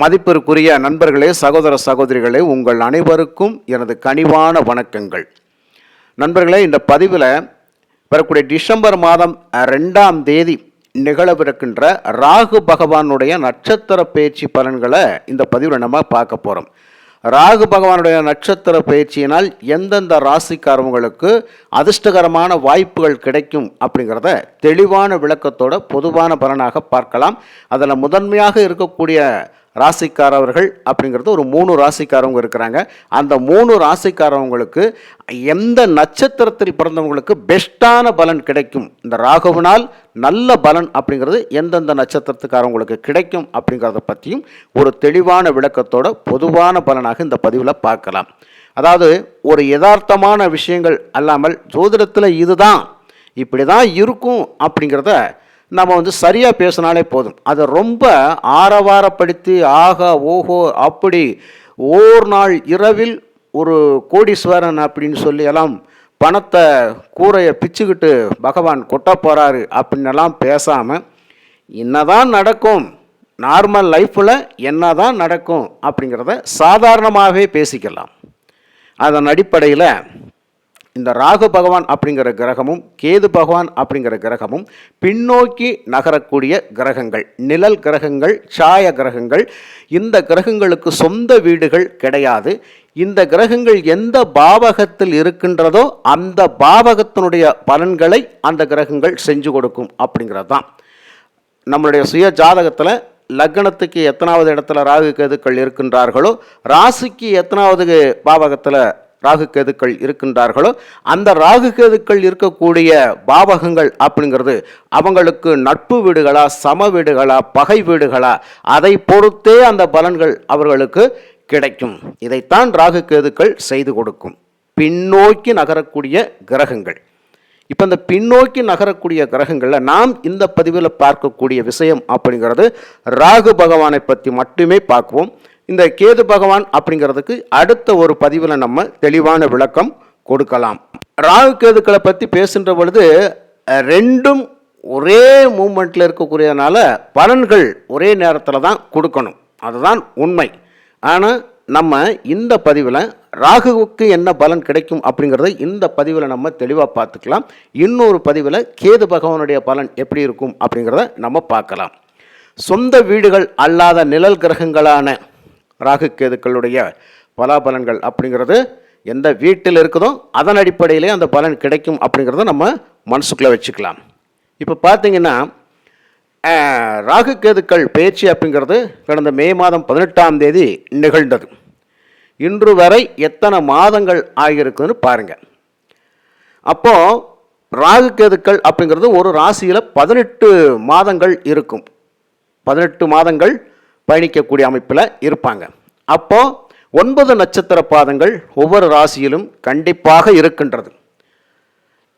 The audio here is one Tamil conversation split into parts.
மதிப்பிற்குரிய நண்பர்களே சகோதர சகோதரிகளே உங்கள் அனைவருக்கும் எனது கனிவான வணக்கங்கள். நண்பர்களே இந்த பதிவில் வரக்கூடிய டிசம்பர் மாதம் ரெண்டாம் தேதி நிகழவிருக்கின்ற ராகு பகவானுடைய நட்சத்திர பயிற்சி பலன்களை இந்த பதிவில் நம்ம பார்க்க போகிறோம் ராகு பகவானுடைய நட்சத்திர பயிற்சியினால் எந்தெந்த ராசிக்காரவங்களுக்கு அதிர்ஷ்டகரமான வாய்ப்புகள் கிடைக்கும் அப்படிங்கிறத தெளிவான விளக்கத்தோட பொதுவான பலனாக பார்க்கலாம். அதில் முதன்மையாக இருக்கக்கூடிய ராசிக்காரவர்கள் அப்படிங்கிறது ஒரு மூணு ராசிக்காரவங்க இருக்கிறாங்க. அந்த மூணு ராசிக்காரவங்களுக்கு எந்த நட்சத்திரத்தில் பிறந்தவங்களுக்கு பெஸ்ட்டான பலன் கிடைக்கும்? இந்த ராகுவினால் நல்ல பலன் அப்படிங்கிறது எந்தெந்த நட்சத்திரத்துக்காரவங்களுக்கு கிடைக்கும் அப்படிங்கிறத பற்றியும் ஒரு தெளிவான விளக்கத்தோட பொதுவான பலனாக இந்த பதிவில் பார்க்கலாம். அதாவது ஒரு யதார்த்தமான விஷயங்கள் அல்லாமல் ஜோதிடத்தில் இதுதான் இப்படி தான் இருக்கும் அப்படிங்கிறத நம்ம வந்து சரியாக பேசினாலே போதும். அதை ரொம்ப ஆரவாரப்படுத்தி ஆகா ஓஹோ அப்படி ஓர் நாள் இரவில் ஒரு கோடீஸ்வரன் அப்படின்னு சொல்லி எல்லாம் பணத்தை கூரையை பிச்சுக்கிட்டு பகவான் கொட்ட போகிறாரு அப்படின்னெல்லாம் பேசாமல் என்னதான் நடக்கும்? நார்மல் லைஃப்பில் என்னதான் நடக்கும்? அப்படிங்கிறத சாதாரணமாகவே பேசிக்கலாம். அதன் அடிப்படையில் இந்த ராகு பகவான் அப்படிங்கிற கிரகமும் கேது பகவான் அப்படிங்கிற கிரகமும் பின்னோக்கி நகரக்கூடிய கிரகங்கள் நிழல் கிரகங்கள் சாய கிரகங்கள். இந்த கிரகங்களுக்கு சொந்த வீடுகள் கிடையாது. இந்த கிரகங்கள் எந்த பாவகத்தில் இருக்கின்றதோ அந்த பாவகத்தினுடைய பலன்களை அந்த கிரகங்கள் செஞ்சு கொடுக்கும் அப்படிங்கிறது தான் நம்மளுடைய சுய ஜாதகத்தில் லக்னத்துக்கு எத்தனாவது இடத்துல ராகு கேதுக்கள் இருக்கின்றார்களோ ராசிக்கு எத்தனாவது பாவகத்தில் ராகு கேதுக்கள் இருக்கின்றார்களோ அந்த ராகு கேதுக்கள் இருக்கக்கூடிய பாவகங்கள் அப்படிங்கிறது அவங்களுக்கு நட்பு வீடுகளா சம வீடுகளா பகை வீடுகளா அதை பொறுத்தே அந்த பலன்கள் அவர்களுக்கு கிடைக்கும். இதைத்தான் ராகு கேதுக்கள் செய்து கொடுக்கும். பின்னோக்கி நகரக்கூடிய கிரகங்கள். இப்போ இந்த பின்னோக்கி நகரக்கூடிய கிரகங்களில் நாம் இந்த பதிவில் பார்க்கக்கூடிய விஷயம் அப்படிங்கிறது ராகு பகவானை பற்றி மட்டுமே பார்க்குவோம். இந்த கேது பகவான் அப்படிங்கிறதுக்கு அடுத்த ஒரு பதிவில் நம்ம தெளிவான விளக்கம் கொடுக்கலாம். ராகு கேதுக்களை பற்றி பேசுகின்ற பொழுது ரெண்டும் ஒரே மூமெண்ட்டில் இருக்கக்கூடியதுனால பலன்கள் ஒரே நேரத்தில் தான் கொடுக்கணும். அதுதான் உண்மை. ஆனால் நம்ம இந்த பதிவில் ராகுவுக்கு என்ன பலன் கிடைக்கும் அப்படிங்கிறத இந்த பதிவில் நம்ம தெளிவாக பார்த்துக்கலாம். இன்னொரு பதிவில் கேது பகவானுடைய பலன் எப்படி இருக்கும் அப்படிங்கிறத நம்ம பார்க்கலாம். சொந்த வீடுகள் அல்லாத நிழல் கிரகங்களான ராகு கேதுக்களுடைய பலாபலன்கள் அப்படிங்கிறது எந்த வீட்டில் இருக்குதோ அதன் அடிப்படையிலே அந்த பலன் கிடைக்கும் அப்படிங்கிறத நம்ம மனசுக்குள்ளே வச்சுக்கலாம். இப்போ பார்த்தீங்கன்னா ராகு கேதுக்கள் பேச்சு அப்படிங்கிறது கடந்த மே மாதம் பதினெட்டாம் தேதி நிகழ்ந்தது. இன்று வரை எத்தனை மாதங்கள் ஆகியிருக்குதுன்னு பாருங்கள் அப்போது ராகு கேதுக்கள் அப்படிங்கிறது ஒரு ராசியில் பதினெட்டு மாதங்கள் இருக்கும். பதினெட்டு மாதங்கள் பயணிக்கக்கூடிய அமைப்பில் இருப்பாங்க. அப்போது ஒன்பது நட்சத்திர பாதங்கள் ஒவ்வொரு ராசியிலும் கண்டிப்பாக இருக்கின்றது.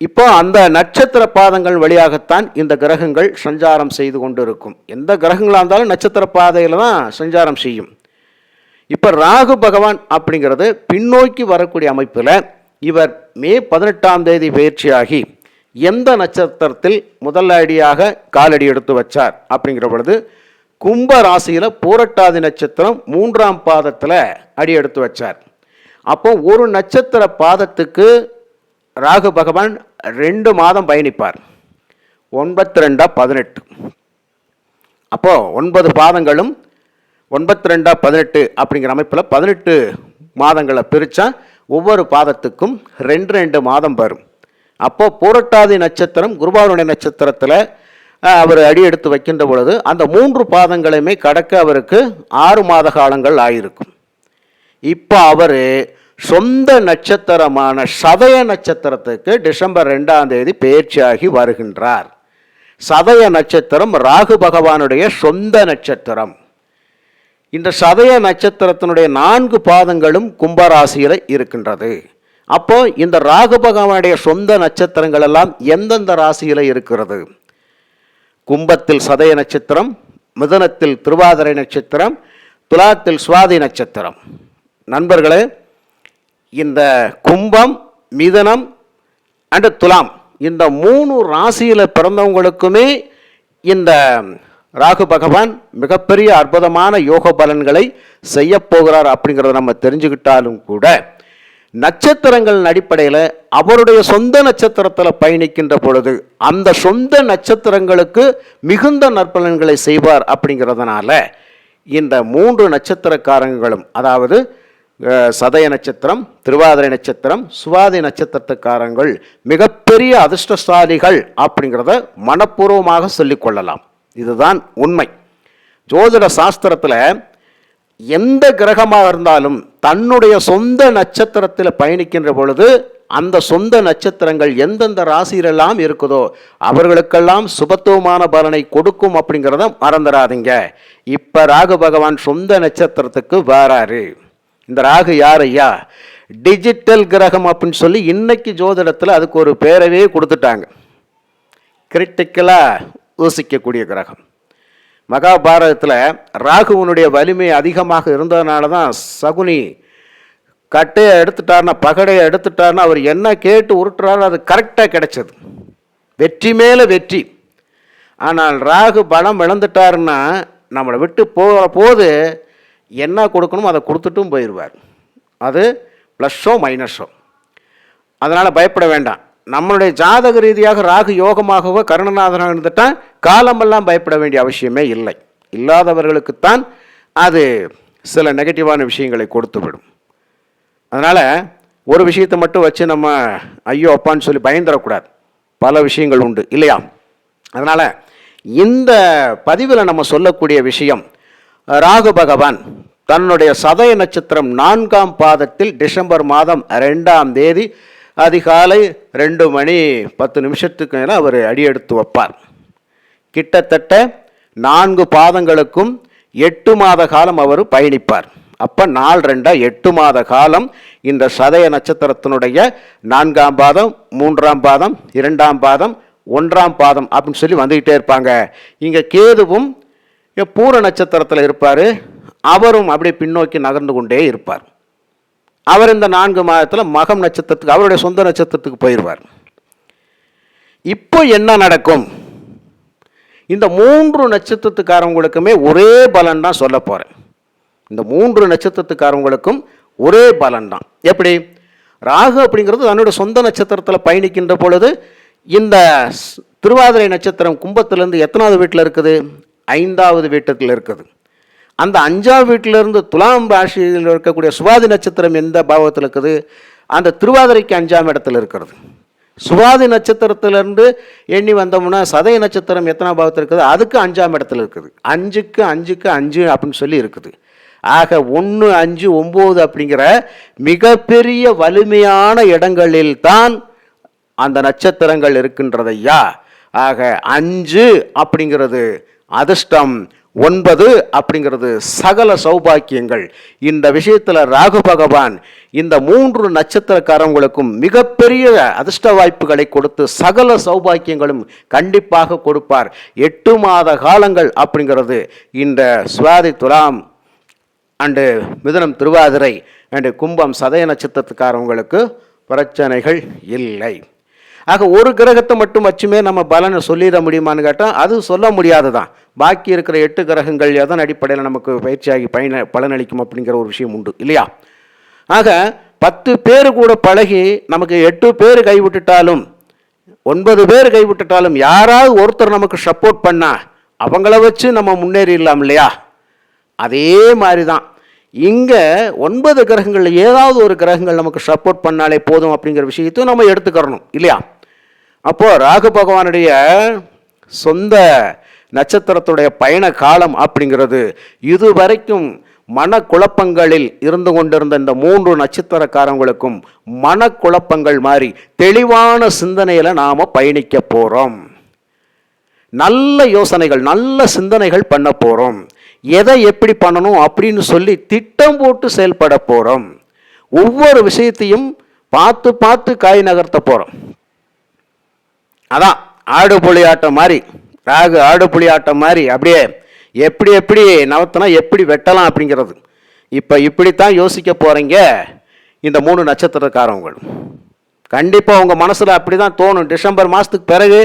இப்போ அந்த நட்சத்திர பாதங்கள் வழியாகத்தான் இந்த கிரகங்கள் சஞ்சாரம் செய்து கொண்டு இருக்கும் எந்த கிரகங்களாக இருந்தாலும் நட்சத்திர பாதையில் தான் சஞ்சாரம் செய்யும். இப்போ ராகு பகவான் அப்படிங்கிறது பின்னோக்கி வரக்கூடிய அமைப்பில் இவர் மே பதினெட்டாம் தேதி பயிற்சியாகி எந்த நட்சத்திரத்தில் முதல் அடியாக காலடி எடுத்து வச்சார் அப்படிங்கிற பொழுது கும்ப ராசியில் பூரட்டாதி நட்சத்திரம் மூன்றாம் பாதத்தில் அடி எடுத்து வச்சார். அப்போ ஒரு நட்சத்திர பாதத்துக்கு ராகு பகவான் ரெண்டு மாதம் பயணிப்பார். ஒன்பத்தி ரெண்டா பதினெட்டு. அப்போ ஒன்பது பாதங்களும் ஒன்பத்தி ரெண்டா பதினெட்டு அப்படிங்கிற அமைப்பில் பதினெட்டு மாதங்களை பிரித்தா ஒவ்வொரு பாதத்துக்கும் ரெண்டு ரெண்டு மாதம் வரும். அப்போது பூரட்டாதி நட்சத்திரம் குருபாவனுடைய நட்சத்திரத்தில் அவர் அடி எடுத்து வைக்கின்ற பொழுது அந்த மூன்று பாதங்களையுமே கடக்க அவருக்கு ஆறு மாத காலங்கள் ஆயிருக்கும். இப்போ அவர் சொந்த நட்சத்திரமான சதய நட்சத்திரத்துக்கு டிசம்பர் ரெண்டாம் தேதி பயிற்சியாகி வருகின்றார். சதய நட்சத்திரம் ராகு பகவானுடைய சொந்த நட்சத்திரம். இந்த சதய நட்சத்திரத்தினுடைய நான்கு பாதங்களும் கும்பராசியில் இருக்கின்றது. அப்போ இந்த ராகு பகவானுடைய சொந்த நட்சத்திரங்கள் எல்லாம் எந்தெந்த ராசியில் இருக்கிறது? கும்பத்தில் சதய நட்சத்திரம் மிதனத்தில் திருவாதிரை நட்சத்திரம் துலாத்தில் சுவாதி நட்சத்திரம். நண்பர்களே இந்த கும்பம் மிதனம் அண்டு துலாம் இந்த மூணு ராசியில் பிறந்தவங்களுக்குமே இந்த ராகு பகவான் மிகப்பெரிய அற்புதமான யோக பலன்களை செய்யப்போகிறார் அப்படிங்கிறத நம்ம தெரிஞ்சுக்கிட்டாலும் கூட நட்சத்திரங்களின் அடிப்படையில் அவருடைய சொந்த நட்சத்திரத்தில் பயணிக்கின்ற பொழுது அந்த சொந்த நட்சத்திரங்களுக்கு மிகுந்த நற்பலன்களை செய்வார் அப்படிங்கிறதுனால இந்த மூன்று நட்சத்திரக்காரங்களும் அதாவது சதய நட்சத்திரம் திருவாதிரை நட்சத்திரம் சுவாதி நட்சத்திரத்துக்காரங்கள் மிகப்பெரிய அதிர்ஷ்டசாலிகள் அப்படிங்கிறத மனப்பூர்வமாக சொல்லிக்கொள்ளலாம் இதுதான் உண்மை. ஜோதிட சாஸ்திரத்தில் எந்த கிரகமாக இருந்தாலும் தன்னுடைய சொந்த நட்சத்திரத்தில் பயணிக்கின்ற பொழுது அந்த சொந்த நட்சத்திரங்கள் எந்தெந்த ராசியிலெல்லாம் இருக்குதோ அவர்களுக்கெல்லாம் சுபத்துவமான பலனை கொடுக்கும் அப்படிங்கிறத மறந்துடாதீங்க. இப்போ ராகு பகவான் சொந்த நட்சத்திரத்துக்கு வராரு. இந்த ராகு யார் ஐயா? டிஜிட்டல் கிரகம் அப்படின்னு சொல்லி இன்னைக்கு ஜோதிடத்தில் அதுக்கு ஒரு பேரவே கொடுத்துட்டாங்க. கிரிட்டிக்கலாக யோசிக்கக்கூடிய கிரகம். மகாபாரதத்தில் ராகுவனுடைய வலிமை அதிகமாக இருந்ததுனால தான் சகுனி கட்டையை எடுத்துட்டார்னா பகடையை எடுத்துட்டார்னா அவர் என்ன கேட்டு உருட்டுறாரோ அது கரெக்டாக கிடைச்சது. வெற்றி மேலே வெற்றி. ஆனால் ராகு பலம் இழந்துட்டாருன்னா நம்மளை விட்டு போகிற போது என்ன கொடுக்கணுமோ அதை கொடுத்துட்டும் போயிடுவார். அது ப்ளஸ்ஸோ மைனஸோ அதனால் பயப்பட வேண்டாம். நம்மளுடைய ஜாதக ரீதியாக ராகு யோகமாகவோ கருணநாதனாக இருந்துட்டால் காலமெல்லாம் பயப்பட வேண்டிய அவசியமே இல்லை. இல்லாதவர்களுக்குத்தான் அது சில நெகட்டிவான விஷயங்களை கொடுத்துவிடும். அதனால் ஒரு விஷயத்தை மட்டும் வச்சு நம்ம ஐயோ அப்பான்னு சொல்லி பயந்துடக்கூடாது பல விஷயங்கள் உண்டு இல்லையா? அதனால் இந்த பதிவில் நம்ம சொல்லக்கூடிய விஷயம் ராகு பகவான் தன்னுடைய சதய நட்சத்திரம் நான்காம் பாதத்தில் டிசம்பர் மாதம் ரெண்டாம் தேதி அதிகாலை ரெண்டு மணி பத்து நிமிஷத்துக்கு மேலே அவர் அடியெடுத்து வைப்பார். கிட்டத்தட்ட நான்கு பாதங்களுக்கும் எட்டு மாத காலம் அவர் பயணிப்பார். அப்போ நாள் ரெண்டாக எட்டு மாத காலம் இந்த சதய நட்சத்திரத்தினுடைய நான்காம் பாதம் மூன்றாம் பாதம் இரண்டாம் பாதம் ஒன்றாம் பாதம் அப்படின்னு சொல்லி வந்துக்கிட்டே இருப்பாங்க. இங்கே கேதுவும் பூர நட்சத்திரத்தில் இருப்பார். அவரும் அப்படியே பின்னோக்கி நகர்ந்து கொண்டே இருப்பார். அவர் இந்த நான்கு மாதத்தில் மகம் நட்சத்திரத்துக்கு அவருடைய சொந்த நட்சத்திரத்துக்கு போயிடுவார் இப்போ என்ன நடக்கும்? இந்த மூன்று நட்சத்திரத்துக்காரவங்களுக்குமே ஒரே பலன் தான் சொல்ல போகிறேன் இந்த மூன்று நட்சத்திரத்துக்காரவங்களுக்கும் ஒரே பலன் தான் எப்படி? ராகு அப்படிங்கிறது தன்னுடைய சொந்த நட்சத்திரத்தில் பயணிக்கின்ற பொழுது இந்த திருவாதிரை நட்சத்திரம் கும்பத்திலேருந்து எத்தனாவது வீட்டில் இருக்குது? ஐந்தாவது வீட்டுக்குள்ள இருக்குது. அந்த அஞ்சாவது வீட்டிலிருந்து துலாம் ராசியில் இருக்கக்கூடிய சுவாதி நட்சத்திரம் எந்த பாவத்தில் இருக்குது? அந்த திருவாதிரைக்கு அஞ்சாம் இடத்துல இருக்கிறது. சுவாதி நட்சத்திரத்திலிருந்து எண்ணி வந்தோம்னா சதய நட்சத்திரம் எத்தனை பாவத்தில் இருக்குது? அதுக்கு அஞ்சாம் இடத்துல இருக்குது. அஞ்சுக்கு அஞ்சுக்கு அஞ்சு அப்படின்னு சொல்லி இருக்குது. ஆக ஒன்று அஞ்சு ஒம்பது அப்படிங்கிற மிகப்பெரிய வலிமையான இடங்களில் தான் அந்த நட்சத்திரங்கள் இருக்கின்றதையா? ஆக அஞ்சு அப்படிங்கிறது அதிர்ஷ்டம். ஒன்பது அப்படிங்கிறது சகல சௌபாக்கியங்கள். இந்த விஷயத்தில் ராகு பகவான் இந்த மூன்று நட்சத்திரக்காரங்களுக்கும் மிகப்பெரிய அதிர்ஷ்ட வாய்ப்புகளை கொடுத்து சகல சௌபாக்கியங்களும் கண்டிப்பாக கொடுப்பார். எட்டு மாத காலங்கள் அப்படிங்கிறது இந்த சுவாதி துலாம் அண்டு மிதுனம் திருவாதிரை அண்டு கும்பம் சதய நட்சத்திரத்துக்காரவங்களுக்கு பிரச்சனைகள் இல்லை. ஆக ஒரு கிரகத்தை மட்டும் வச்சுமே நம்ம பலனை சொல்லிட முடியுமான்னு கேட்டால் அது சொல்ல முடியாது தான் பாக்கி இருக்கிற எட்டு கிரகங்கள் எதன் அடிப்படையில் நமக்கு பயிற்சியாகி பயன பலனளிக்கும் அப்படிங்கிற ஒரு விஷயம் உண்டு இல்லையா? ஆக பத்து பேர் கூட பழகி நமக்கு எட்டு பேர் கைவிட்டுட்டாலும் ஒன்பது பேர் கைவிட்டுட்டாலும் யாராவது ஒருத்தர் நமக்கு சப்போர்ட் பண்ணால் அவங்கள வச்சு நம்ம முன்னேறிடலாம் இல்லையா? அதே மாதிரி தான் இங்கே ஒன்பது கிரகங்களில் ஏதாவது ஒரு கிரகங்கள் நமக்கு சப்போர்ட் பண்ணாலே போதும் அப்படிங்கிற விஷயத்தையும் நம்ம எடுத்துக்கிறணும் இல்லையா? அப்போது ராகு பகவானுடைய சொந்த நட்சத்திரத்துடைய பயண காலம் அப்படிங்கிறது இதுவரைக்கும் மனக்குழப்பங்களில் இருந்து கொண்டிருந்த இந்த மூன்று நட்சத்திரக்காரங்களுக்கும் மனக்குழப்பங்கள் மாறி தெளிவான சிந்தனையில் நாம் பயணிக்க போகிறோம் நல்ல யோசனைகள் நல்ல சிந்தனைகள் பண்ண போகிறோம் எதை எப்படி பண்ணணும் அப்படின்னு சொல்லி திட்டம் போட்டு செயல்பட போகிறோம் ஒவ்வொரு விஷயத்தையும் பார்த்து பார்த்து காய் நகர்த்த போகிறோம் அதான் ஆடு புலி ஆட்டம் மாதிரி. ராகு ஆடு புலி ஆட்டம் மாதிரி அப்படியே எப்படி எப்படி நவத்தினா எப்படி வெட்டலாம் அப்படிங்கிறது. இப்போ இப்படித்தான் யோசிக்க போகிறீங்க இந்த மூணு நட்சத்திரக்காரவங்க கண்டிப்பாக உங்கள் மனசில் அப்படி தான் தோணும். டிசம்பர் மாதத்துக்கு பிறகு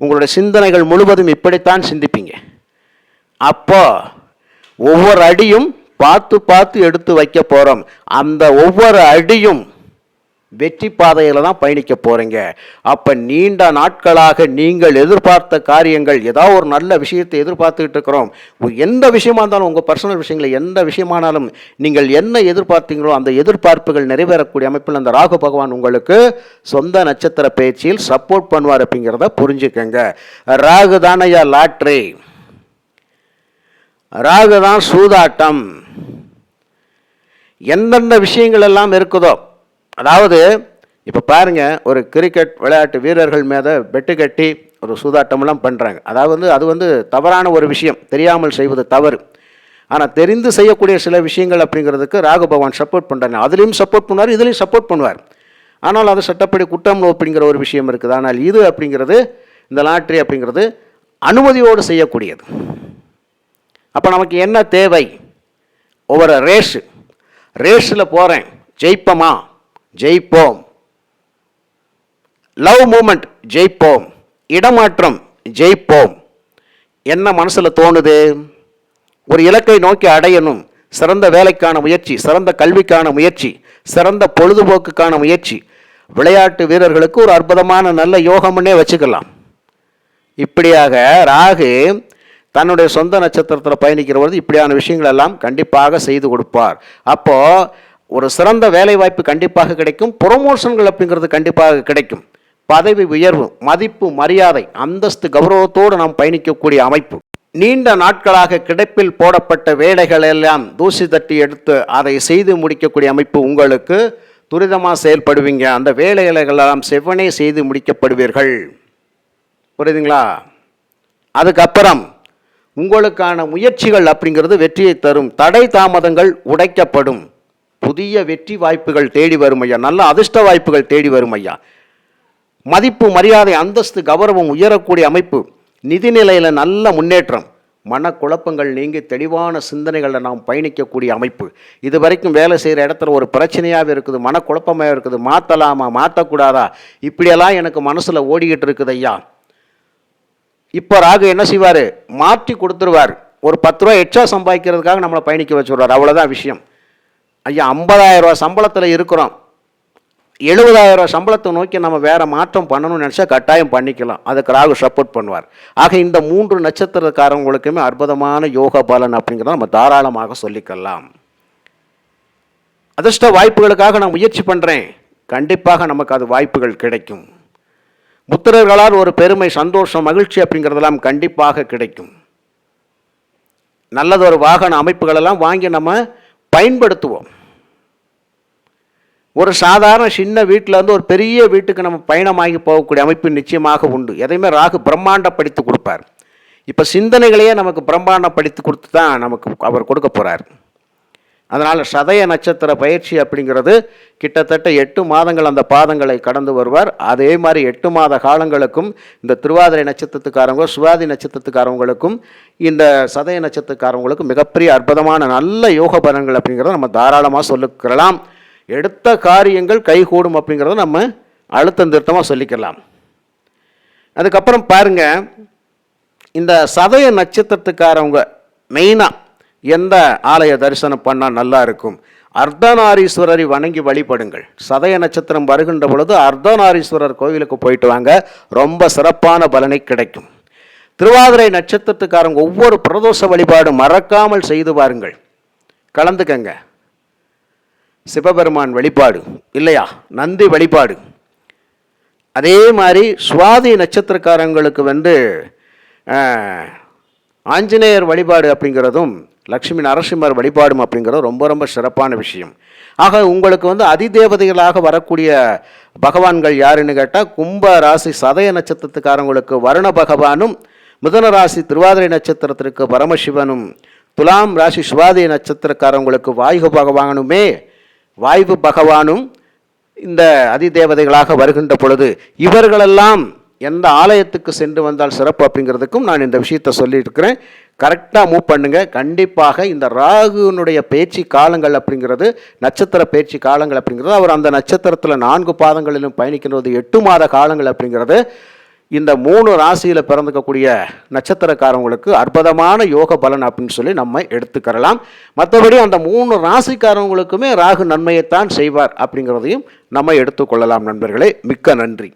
உங்களுடைய சிந்தனைகள் முழுவதும் இப்படித்தான் சிந்திப்பீங்க. அப்போ ஒவ்வொரு அடியும் பார்த்து பார்த்து எடுத்து வைக்க போகிறோம் அந்த ஒவ்வொரு அடியும் வெற்றி பாதையில் தான் பயணிக்க போகிறீங்க அப்போ நீண்ட நாட்களாக நீங்கள் எதிர்பார்த்த காரியங்கள் ஏதாவது ஒரு நல்ல விஷயத்தை எதிர்பார்த்துக்கிட்டு இருக்கிறோம். எந்த விஷயமா இருந்தாலும் உங்கள் பர்சனல் விஷயங்களை எந்த விஷயமானாலும் நீங்கள் என்ன எதிர்பார்த்தீங்களோ அந்த எதிர்பார்ப்புகள் நிறைவேறக்கூடிய அமைப்பில் அந்த ராகு பகவான் உங்களுக்கு சொந்த நட்சத்திர பேச்சில் சப்போர்ட் பண்ணுவார் அப்படிங்கிறத புரிஞ்சுக்கங்க. ராகு தானையா லாட்ரி. ராகு தான் சூதாட்டம். எந்தெந்த விஷயங்கள் எல்லாம் இருக்குதோ அதாவது இப்போ பாருங்கள் ஒரு கிரிக்கெட் விளையாட்டு வீரர்கள் மேலே பெட்டு கட்டி ஒரு சூதாட்டமெல்லாம் பண்ணுறாங்க அதாவது அது வந்து தவறான ஒரு விஷயம். தெரியாமல் செய்வது தவறு. ஆனால் தெரிந்து செய்யக்கூடிய சில விஷயங்கள் அப்படிங்கிறதுக்கு ராகு பகவான் சப்போர்ட் பண்ணுறாங்க அதுலேயும் சப்போர்ட் பண்ணுவார் இதுலேயும் சப்போர்ட் பண்ணுவார். ஆனால் அது சட்டப்படி குற்றம் அப்படிங்கிற ஒரு விஷயம் இருக்குது. ஆனால் இது அப்படிங்கிறது இந்த லாட்ரி அப்படிங்கிறது அனுமதியோடு செய்யக்கூடியது. அப்போ நமக்கு என்ன தேவை? ஒவ்வொரு ரேஸு ரேஸில் போகிறேன் ஜெயிப்பமா? ஜெயிப்போம். லவ் மூமெண்ட் ஜெயிப்போம். இடமாற்றம் ஜெயிப்போம். என்ன மனசில் தோணுது? ஒரு இலக்கை நோக்கி அடையணும். சிறந்த வேலைக்கான முயற்சி சிறந்த கல்விக்கான முயற்சி சிறந்த பொழுதுபோக்குக்கான முயற்சி. விளையாட்டு வீரர்களுக்கு ஒரு அற்புதமான நல்ல யோகம்னே வச்சுக்கலாம். இப்படியாக ராகு தன்னுடைய சொந்த நட்சத்திரத்தில் பயணிக்கிற பொழுது இப்படியான விஷயங்கள் எல்லாம் கண்டிப்பாக செய்து கொடுப்பார். அப்போது ஒரு சிறந்த வேலைவாய்ப்பு கண்டிப்பாக கிடைக்கும். ப்ரொமோஷன்கள் அப்படிங்கிறது கண்டிப்பாக கிடைக்கும். பதவி உயர்வு மதிப்பு மரியாதை அந்தஸ்து கௌரவத்தோடு நாம் பயணிக்கக்கூடிய அமைப்பு. நீண்ட நாட்களாக கிடப்பில் போடப்பட்ட வேலைகள் எல்லாம் தூசி தட்டி எடுத்து அதை செய்து முடிக்கக்கூடிய அமைப்பு உங்களுக்கு துரிதமாக செயல்படுவீங்க. அந்த வேலைகளெல்லாம் செவ்வனே செய்து முடிக்கப்படுவீர்கள். புரியுதுங்களா? அதுக்கப்புறம் உங்களுக்கான முயற்சிகள் அப்படிங்கிறது வெற்றியை தரும். தடை தாமதங்கள் உடைக்கப்படும். புதிய வெற்றி வாய்ப்புகள் தேடி வரும் ஐயா. நல்ல அதிர்ஷ்ட வாய்ப்புகள் தேடி வரும் ஐயா. மதிப்பு மரியாதை அந்தஸ்து கௌரவம் உயரக்கூடிய அமைப்பு நிதிநிலையில் நல்ல முன்னேற்றம் மனக்குழப்பங்கள் நீங்கி தெளிவான சிந்தனைகளில் நாம் பயணிக்கக்கூடிய அமைப்பு. இது வரைக்கும் வேலை செய்கிற இடத்துல ஒரு பிரச்சனையாகவே இருக்குது மனக்குழப்பமாக இருக்குது மாற்றலாமா மாற்றக்கூடாதா இப்படியெல்லாம் எனக்கு மனசில் ஓடிக்கிட்டு இருக்குது ஐயா. இப்போ ராகு என்ன செய்வார்? மாற்றி கொடுத்துருவார். ஒரு பத்து ரூபா எக்ஸ்ட்ரா சம்பாதிக்கிறதுக்காக நம்மளை பயணிக்க வச்சுருவார் அவ்வளோதான் விஷயம். ஐயா 50000 ரூபா சம்பளத்தில் இருக்கிறோம். 70000 ரூபா சம்பளத்தை நோக்கி நம்ம வேறு மாற்றம் பண்ணணும்னு நினச்சா கட்டாயம் பண்ணிக்கலாம். அதுக்கு ராகு சப்போர்ட் பண்ணுவார். ஆக இந்த மூன்று நட்சத்திரக்காரங்களுக்குமே அற்புதமான யோக பலன் அப்படிங்கிறத நம்ம தாராளமாக சொல்லிக்கலாம். அதிர்ஷ்ட வாய்ப்புகளுக்காக நான் முயற்சி பண்ணுறேன் கண்டிப்பாக நமக்கு அது வாய்ப்புகள் கிடைக்கும். புத்திரர்களால் ஒரு பெருமை சந்தோஷம் மகிழ்ச்சி அப்படிங்கிறதெல்லாம் கண்டிப்பாக கிடைக்கும். நல்லதொரு வாகன அமைப்புகளெல்லாம் வாங்கி நம்ம பயன்படுத்துவோம். ஒரு சாதாரண சின்ன வீட்டில் இருந்து ஒரு பெரிய வீட்டுக்கு நம்ம பயணமாகி போகக்கூடிய அமைப்பு நிச்சயமாக உண்டு. எதையுமே ராகு பிரம்மாண்டப்படுத்தி கொடுப்பார். இப்போ சிந்தனைகளையே நமக்கு பிரம்மாண்டப்படுத்தி கொடுத்து தான் நமக்கு அவர் கொடுக்க போகிறார் அதனால் சதய நட்சத்திர பயிற்சி அப்படிங்கிறது கிட்டத்தட்ட எட்டு மாதங்கள் அந்த பாதங்களை கடந்து வருவார். அதே மாதிரி எட்டு மாத காலங்களுக்கும் இந்த திருவாதிரை நட்சத்திரத்துக்காரவங்க சுவாதி நட்சத்திரத்துக்காரவங்களுக்கும் இந்த சதய நட்சத்திரக்காரவங்களுக்கும் மிகப்பெரிய அற்புதமான நல்ல யோக பலன்கள் அப்படிங்கிறத நம்ம தாராளமாக சொல்லிக்கிறலாம். எடுத்த காரியங்கள் கைகூடும் அப்படிங்கிறத நம்ம அழுத்தம் திருத்தமாக சொல்லிக்கலாம் அதுக்கப்புறம் பாருங்க இந்த சதய நட்சத்திரத்துக்காரவங்க மெயினாக எந்த ஆலய தரிசனம் பண்ணால் நல்லா இருக்கும்? அர்த்தநாரீஸ்வரரை வணங்கி வழிபடுங்கள். சதய நட்சத்திரம் வருகின்ற பொழுது அர்த்தநாரீஸ்வரர் கோவிலுக்கு போயிட்டு வாங்க. ரொம்ப சிறப்பான பலனை கிடைக்கும். திருவாதிரை நட்சத்திரத்துக்காரங்க ஒவ்வொரு பிரதோஷ வழிபாடு மறக்காமல் செய்து பாருங்கள். கலந்துக்கங்க. சிவபெருமான் வழிபாடு இல்லையா? நந்தி வழிபாடு. அதே மாதிரி சுவாதி நட்சத்திரக்காரங்களுக்கு வந்து ஆஞ்சநேயர் வழிபாடு அப்படிங்கிறதும் லக்ஷ்மி நரசிம்மர் வழிபாடும் அப்படிங்கிறது ரொம்ப ரொம்ப சிறப்பான விஷயம். ஆக உங்களுக்கு வந்து அதிதேவதைகளாக வரக்கூடிய பகவான்கள் யாருன்னு கேட்டால் கும்ப ராசி சதய நட்சத்திரத்துக்காரங்களுக்கு வருண பகவானும் மிதன ராசி திருவாதிரை நட்சத்திரத்திற்கு பரமசிவனும் துலாம் ராசி சுவாதி நட்சத்திரக்காரங்களுக்கு வாயு பகவானுமே வாயு பகவானும் இந்த அதிதேவதைகளாக வருகின்ற பொழுது இவர்களெல்லாம் எந்த ஆலயத்துக்கு சென்று வந்தால் சிறப்பு அப்படிங்கிறதுக்கும் நான் இந்த விஷயத்தை சொல்லியிருக்கிறேன். கரெக்டாக மூவ் பண்ணுங்க. கண்டிப்பாக இந்த ராகுனுடைய பேச்சு காலங்கள் அப்படிங்கிறது நட்சத்திர பேச்சு காலங்கள் அப்படிங்கிறது அவர் அந்த நட்சத்திரத்தில் நான்கு பாதங்களிலும் பயணிக்கின்றது எட்டு மாத காலங்கள் அப்படிங்கிறது இந்த மூணு ராசியில் பிறந்துக்கக்கூடிய நட்சத்திரக்காரவங்களுக்கு அற்புதமான யோக பலன் அப்படின்னு சொல்லி நம்ம எடுத்துக்கிறலாம் மற்றபடி அந்த மூணு ராசிக்காரவங்களுக்குமே ராகு நன்மையைத்தான் செய்வார் அப்படிங்கிறதையும் நம்ம எடுத்துக்கொள்ளலாம் நண்பர்களே. மிக்க நன்றி.